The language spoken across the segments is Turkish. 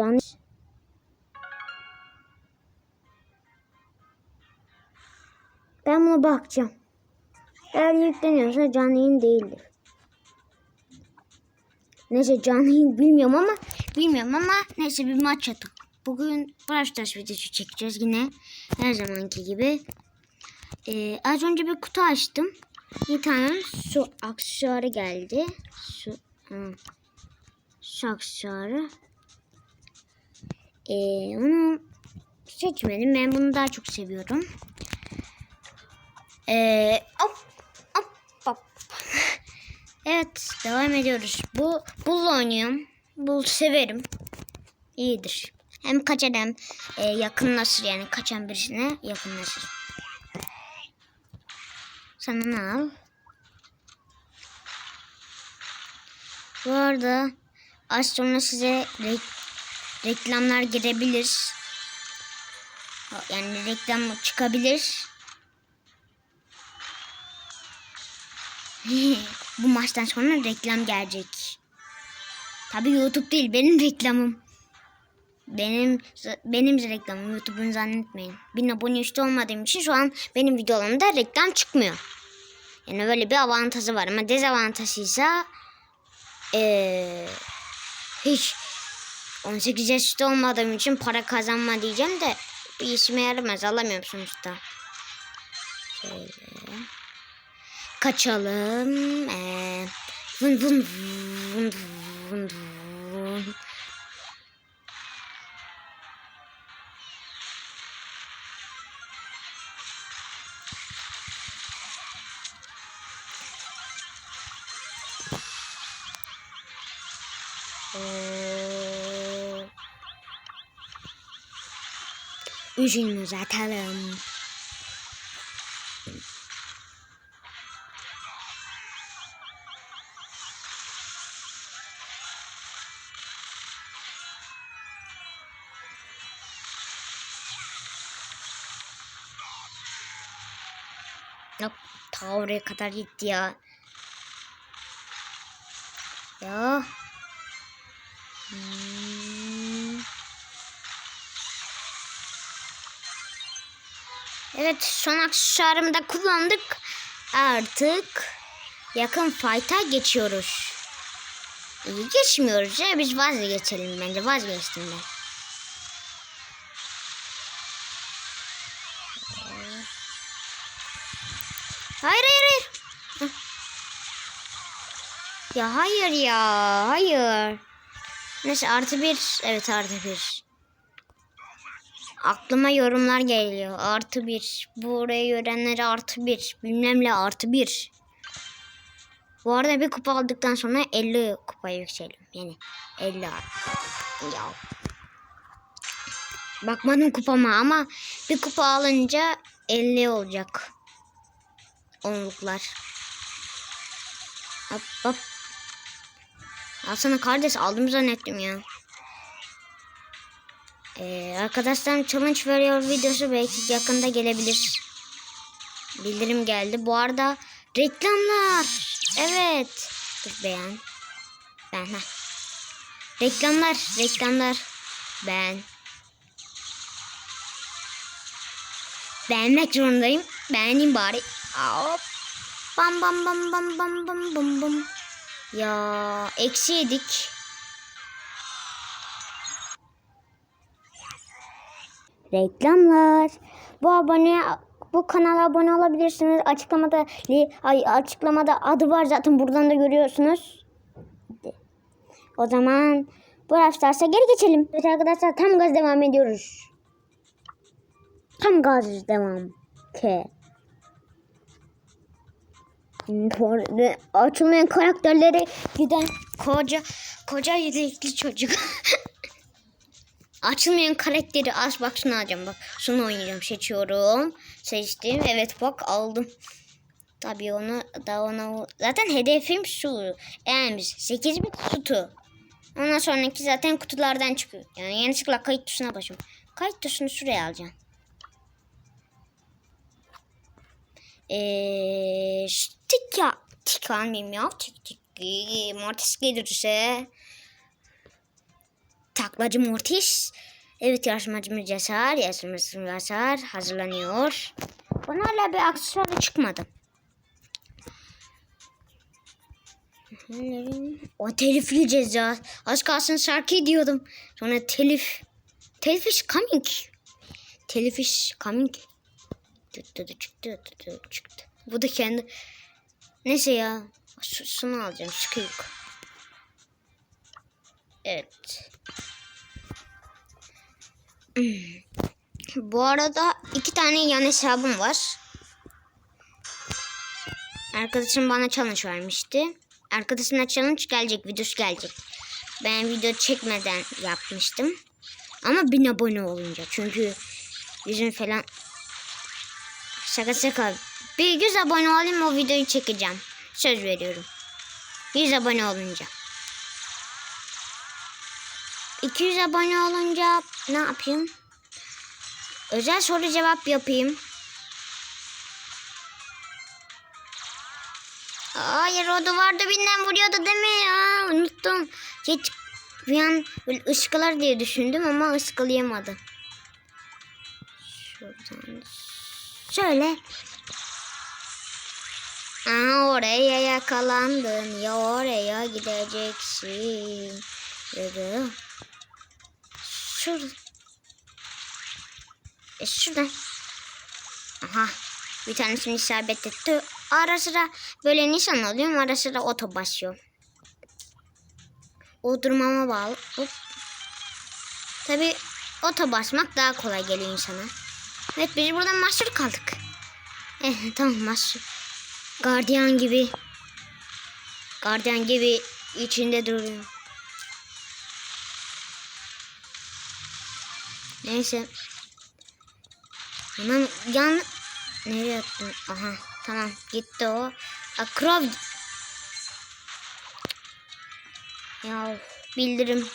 Canlı Ben buna bakacağım. Eğer yükleniyorsa canlı yayın değildir. Neyse canlı yayın bilmiyorum ama bilmiyorum ama neyse bir maç atalım. Bugün Brawl Stars videosu çekeceğiz yine her zamanki gibi. Ee, az önce bir kutu açtım. Bir tane su aksesuarı geldi. Su, hı. su aksesuarı. Ee, onu seçmedim. Ben bunu daha çok seviyorum. Ee, hop, hop, hop. evet devam ediyoruz. Bu bulla oynuyorum. Bul severim. İyidir. Hem kaçar hem e, yakınlaşır yani kaçan birisine yakınlaşır. Sana ne al? Bu arada az sonra size reklamlar girebilir. Yani reklam çıkabilir. Bu maçtan sonra reklam gelecek. Tabii YouTube değil benim reklamım. Benim benim reklamım YouTube'un zannetmeyin. Bin abone üstü olmadığım için şu an benim videolarımda reklam çıkmıyor. Yani böyle bir avantajı var ama dezavantajıysa ee, hiç 18 yaş üstü olmadığım için para kazanma diyeceğim de bir işime yaramaz alamıyorum sonuçta. Şöyle. Kaçalım. Ee, vın vın vın vın vın. Ee, Hmm. Evet son aksesuarımı da kullandık. Artık yakın fight'a geçiyoruz. İyi geçmiyoruz ya biz vazgeçelim bence vazgeçtim ben. Hayır hayır hayır. Ya hayır ya hayır. Neyse artı bir. Evet artı bir. Aklıma yorumlar geliyor. Artı bir. Buraya görenlere artı bir. Bilmemle artı bir. Bu arada bir kupa aldıktan sonra 50 kupaya yükselim. Yani 50 artı. Ya. Bakmadım kupama ama bir kupa alınca 50 olacak. Onluklar. Hop hop. Alsana kardeş aldım zannettim ya. Ee, arkadaşlarım challenge veriyor videosu belki yakında gelebilir. Bildirim geldi. Bu arada reklamlar. Evet. Dur beğen. Ben ha. Reklamlar, reklamlar. Ben. Beğenmek zorundayım. Beğeneyim bari. Hop. Bam bam bam bam bam bam bam bam. Ya eksi yedik. Reklamlar. Bu abone bu kanala abone olabilirsiniz. Açıklamada ay, açıklamada adı var zaten buradan da görüyorsunuz. O zaman bu Stars'a geri geçelim. Evet arkadaşlar tam gaz devam ediyoruz. Tam gaz devam. Ke. Açılmayan karakterleri giden koca koca yürekli çocuk. Açılmayan karakteri az bak şunu alacağım bak. Şunu oynayacağım seçiyorum. Seçtim evet bak aldım. Tabii onu da ona zaten hedefim şu. Biz 8 bit kutu. Ondan sonraki zaten kutulardan çıkıyor. Yani yanlışlıkla kayıt tuşuna basıyorum. Kayıt tuşunu şuraya alacağım. Eee tik ya. Tik almayayım ya. Tik tik. Mortis gelirse. Taklacı Mortis. Evet yarışmacımız Cesar. Yarışmacımız Cesar hazırlanıyor. Bana hala bir aksesuarı çıkmadı. O telifli ceza. Az kalsın şarkı diyordum. Sonra telif. Telif is coming. Telif is coming. Çıktı çıktı çıktı çıktı. Bu da kendi. Neyse ya. Şunu alacağım. Sıkı. Evet. Bu arada iki tane yan hesabım var. Arkadaşım bana challenge vermişti. Arkadaşımla challenge gelecek, videosu gelecek. Ben video çekmeden yapmıştım. Ama bin abone olunca. Çünkü yüzüm falan... Şaka şaka. Bir 100 abone olayım o videoyu çekeceğim. Söz veriyorum. 100 abone olunca. 200 abone olunca ne yapayım? Özel soru cevap yapayım. Hayır o duvar dibinden vuruyordu değil mi ya? Unuttum. Hiç bir an böyle ıskılar diye düşündüm ama ıskılayamadım. Şuradan şöyle. Aa, oraya yakalandın ya oraya gideceksin. Yürü. Şurada. E şuradan. Aha. Bir tanesini isabet etti. Ara sıra böyle nişan alıyorum. Ara sıra oto basıyorum. O durmama bağlı. Hop. Tabi oto basmak daha kolay geliyor insana. Evet biz burada mahsur kaldık. Eh, tamam mahsur. Gardiyan gibi. Gardiyan gibi içinde duruyorum. Neyse. Hemen yan... Nereye attın? Aha tamam gitti o. Akrab... Ya bildirim.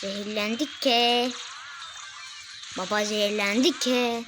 Zehirlendik ki. Baba zehirlendik ki.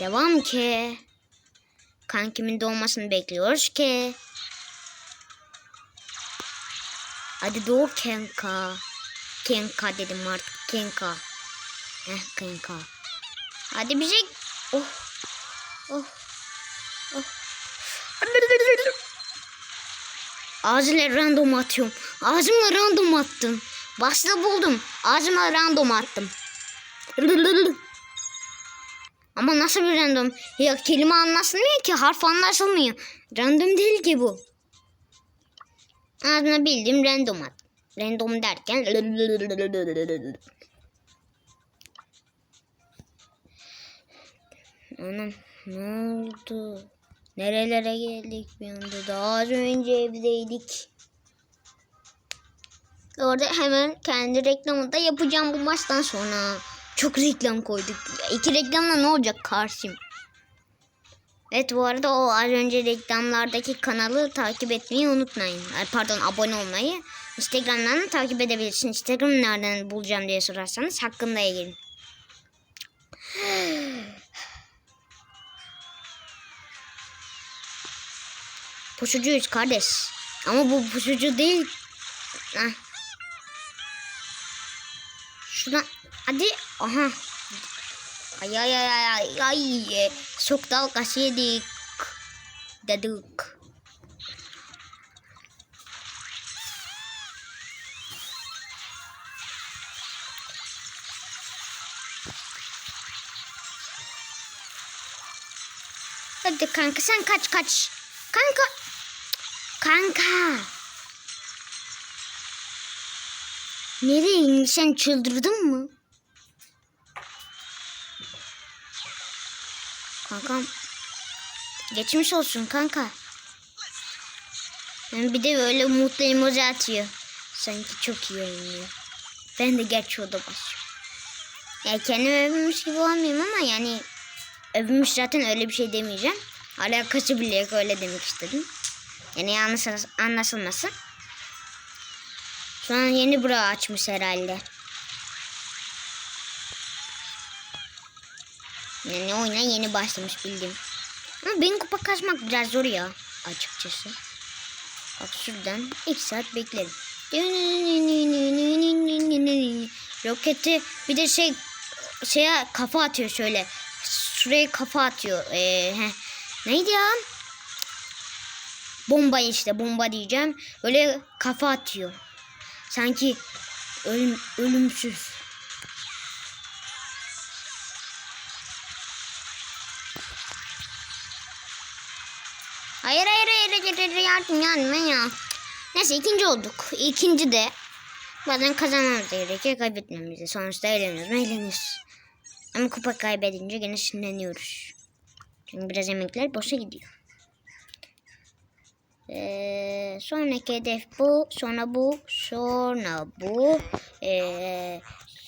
Devam ki. Kankimin doğmasını bekliyoruz ki. Hadi doğ Kenka. Kenka dedim artık. Kenka. Heh Kenka. Hadi bize... Oh. Oh. Oh. Ağzıyla random atıyorum. Ağzımla random attım. Başta buldum. Ağzımla random attım. Ama nasıl bir random? Ya kelime anlaşılmıyor ki. Harf anlaşılmıyor. Random değil ki bu. Ağzına bildiğim random at. Random derken Anam ne oldu? Nerelere geldik bir anda? Daha az önce evdeydik. Orada hemen kendi reklamını da yapacağım bu maçtan sonra. Çok reklam koyduk. İki reklamla ne olacak karşım? Evet bu arada o az önce reklamlardaki kanalı takip etmeyi unutmayın. Ay, pardon abone olmayı. Instagram'dan da takip edebilirsiniz. Instagram'ı nereden bulacağım diye sorarsanız hakkındaya girin. Pusucuyuz kardeş. Ama bu pusucu değil. Heh. Şuradan hadi. Aha. Ay ay ay ay ay. Çok dalgası yedik. Dedik. Hadi kanka sen kaç kaç. Kanka. Kanka. Nereye indin? sen çıldırdın mı? Kankam. Geçmiş olsun kanka. Yani bir de böyle mutlu emoji atıyor. Sanki çok iyi oynuyor. Ben de gerçi o da basıyorum. Ya kendimi övünmüş gibi olmayayım ama yani övünmüş zaten öyle bir şey demeyeceğim. Alakası bile yok öyle demek istedim. Yani yanlış anlaşılmasın. Şu an yeni bura açmış herhalde. Yani oyuna yeni başlamış bildim. Ama benim kupa kasmak biraz zor ya açıkçası. Bak şuradan 2 saat beklerim. Roketi bir de şey şeye kafa atıyor şöyle. Şuraya kafa atıyor. Ee, heh. Neydi ya? Bomba işte bomba diyeceğim. Böyle kafa atıyor. Sanki ölüm, ölümsüz. Hayır yardım yardım ya. Neyse ikinci olduk. İkinci de bazen kazanmamız gerekiyor kaybetmemiz de. Sonuçta eğleniyoruz mu eğleniyoruz. Ama kupa kaybedince gene sinirleniyoruz. Çünkü biraz emekler boşa gidiyor. Ee, sonraki hedef bu. Sonra bu. Sonra bu. Ee,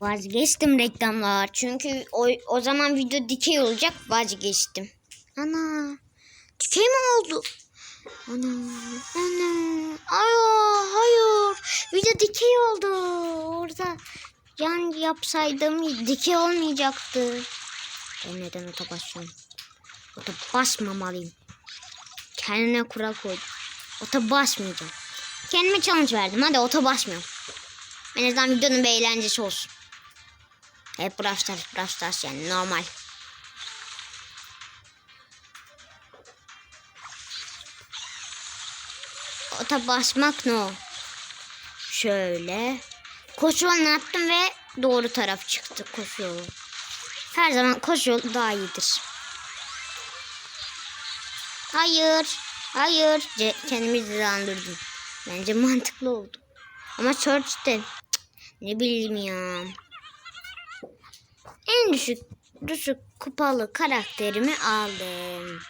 Vazgeçtim reklamlar. Çünkü o, o zaman video dikey olacak vazgeçtim. Ana. Dikey mi oldu? Ana. Ana. Ayo, hayır. Video dikey oldu. Orada yan yapsaydım dikey olmayacaktı. Ben neden ota basıyorum? Ota basmamalıyım. Kendine kural koydum. Ota basmayacağım. Kendime challenge verdim. Hadi ota basmıyorum. En azından videonun bir eğlencesi olsun. Hep Brawl Stars, Brawl Stars yani normal. Ota basmak ne o? Şöyle. Koşu yolunu attım ve doğru taraf çıktı koşu yolu. Her zaman koşu yolu daha iyidir. Hayır. Hayır. Ce kendimi cezalandırdım. Bence mantıklı oldu. Ama Search'te ne bileyim ya. En düşük düşük kupalı karakterimi aldım.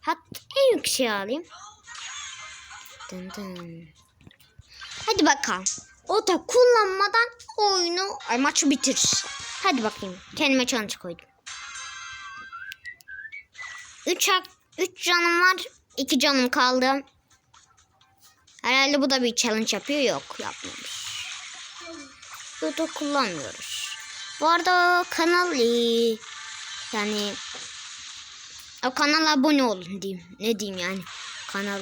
Hatta en yükseği alayım. Dın dın. Hadi bakalım. O da kullanmadan oyunu ay maçı bitir. Hadi bakayım. Kendime challenge koydum. 3 3 canım var. 2 canım kaldı. Herhalde bu da bir challenge yapıyor. Yok yapmamış. Burada kullanmıyoruz. Bu arada kanal yani o kanala abone olun diyeyim. Ne diyeyim yani. Kanal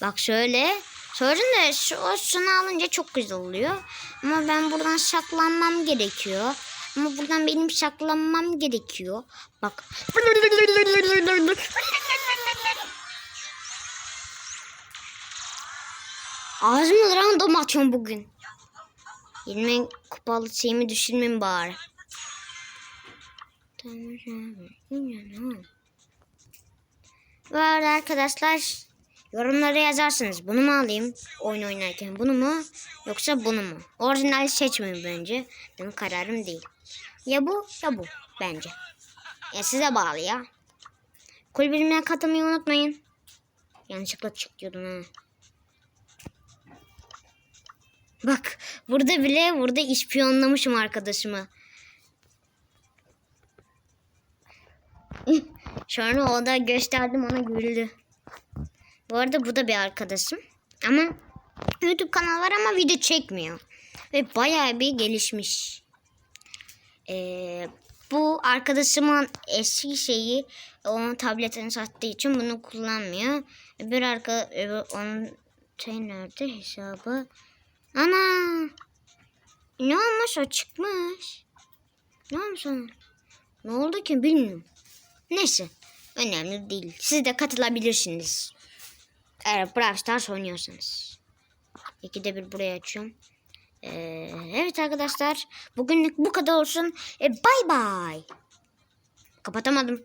Bak şöyle. Sorun da şu, o şunu alınca çok güzel oluyor. Ama ben buradan saklanmam gerekiyor. Ama buradan benim saklanmam gerekiyor. Bak. Ağzımı random atıyorum bugün. 20 kupalı şeyimi düşürmeyeyim bari. Bu arada arkadaşlar yorumlara yazarsınız. Bunu mu alayım oyun oynarken? Bunu mu yoksa bunu mu? Orijinal seçmeyin bence. Benim kararım değil. Ya bu ya bu bence. Ya size bağlı ya. Kulübümden katılmayı unutmayın. Yanlışlıkla çıkıyordum ha. Bak burada bile burada ispiyonlamışım arkadaşımı. Sonra o da gösterdim ona güldü. Bu arada bu da bir arkadaşım. Ama YouTube kanalı var ama video çekmiyor. Ve bayağı bir gelişmiş. Ee, bu arkadaşımın eski şeyi onun tabletini sattığı için bunu kullanmıyor. Bir arka onun şey nerede hesabı? Ana! Ne olmuş o çıkmış. Ne olmuş ona? Ne oldu ki bilmiyorum. Neyse. Önemli değil. Siz de katılabilirsiniz. Eğer Brawl Stars oynuyorsanız. İkide bir buraya açıyorum. Ee, evet arkadaşlar. Bugünlük bu kadar olsun. E, bye bye. Kapatamadım.